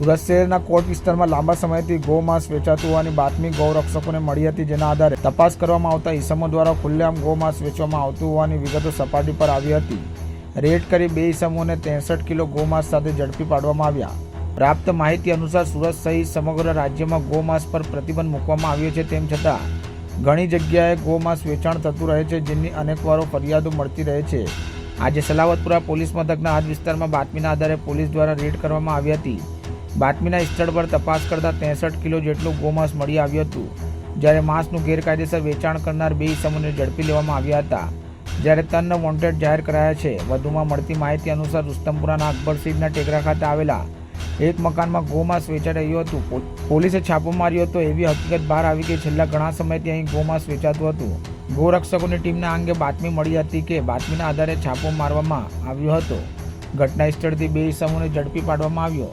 સુરત શહેરના કોટ વિસ્તારમાં લાંબા સમયથી ગૌમાંસ વેચાતું હોવાની બાતમી ગૌરક્ષકોને મળી હતી, જેના આધારે તપાસ કરવામાં આવતા ઈસમો દ્વારા ખુલ્લેઆમ ગૌમાંસ વેચવામાં આવતું હોવાની વિગતો સપાટી પર આવી હતી. રેડ કરી બે ઈસમોને ત્રેસઠ કિલો ગૌમાંસ સાથે ઝડપી પાડવામાં આવ્યા. પ્રાપ્ત માહિતી અનુસાર સુરત સહિત સમગ્ર રાજ્યમાં ગૌમાંસ પર પ્રતિબંધ મૂકવામાં આવ્યો છે, તેમ છતાં ઘણી જગ્યાએ ગૌમાંસ વેચાણ થતું રહે છે, જેની અનેકવારો ફરિયાદો મળતી રહે છે. આજે સલાવતપુરા પોલીસ મથકના આ જ વિસ્તારમાં બાતમીના આધારે પોલીસ દ્વારા રેડ કરવામાં આવી હતી. બાતમીના સ્થળ પર તપાસ કરતા ત્રેસઠ કિલો જેટલું ગોમાંસ મળી આવ્યું હતું. જ્યારે માંસનું ગેરકાયદેસર વેચાણ કરનાર બે ઇસમોને ઝડપી લેવામાં આવ્યા હતા. જ્યારે તન્ન વોન્ટેડ જાહેર કરાયા છે, વધુમાં મળતી માહિતી અનુસાર રુસ્તમપુરાના અકબરસિંહના ટેકરા ખાતે આવેલા એક મકાનમાં ગોમાંસ વેચાઈ રહ્યું હતું. પોલીસે છાપો માર્યો હતો, એવી હકીકત બહાર આવી કે છેલ્લા ઘણા સમયથી અહીં ગોમાંસ વેચાતું હતું. ગોરક્ષકોની ટીમને આ અંગે બાતમી મળી હતી કે બાતમીના આધારે છાપો મારવામાં આવ્યો હતો. ઘટના સ્થળથી બે ઇસમોને ઝડપી પાડવામાં આવ્યો.